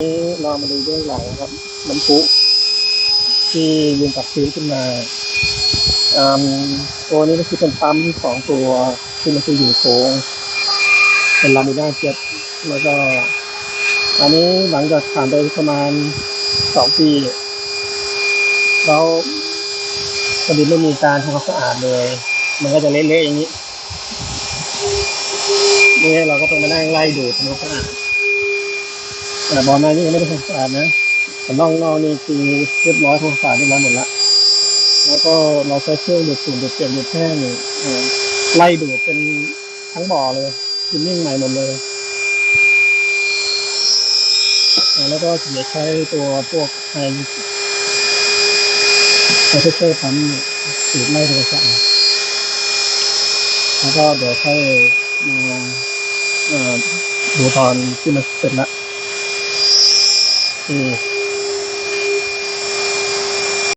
นี้เรามาดูเบื้องหลังครับน้ำพุที่ยืนกับพื้นขึ้นมาตัวนี้ก็คือเป็นปั๊มของตัวที่มันคืออยู่โค้งเป็นลามิน่าเจ็ตแล้วก็ อันนี้หลังจากผ่านไปประมาณสองปีแล้วพอดีไม่มีการทำความสะอาดเลย มันก็จะเละๆอย่างนี้นี่เราก็ต้องมานั่งไล่ดูดทำความสะอาด แต่บอลในนี่ยังไม่ได้ทำความสะอาดนะแต่นอกนอกนี่คือเรียบร้อยทำความสะอาดเรียบร้อยหมดละแล้วก็เราใช้เครื่องดูดฝุ่นดูดเปียกดูดแห้งเอ่ไล่ดูดเป็นทั้งบ่อเลยคินนิ่งใหม่หมดเลยแล้วก็ถึงจะใช้ตัวพวกไฮไฮเทเตอร์ปั๊มสูดไล่ทำความสะอาดแล้วก็เดี๋ยวค่อยมาเอ่อดูตอนที่มันเสร็จละ อืม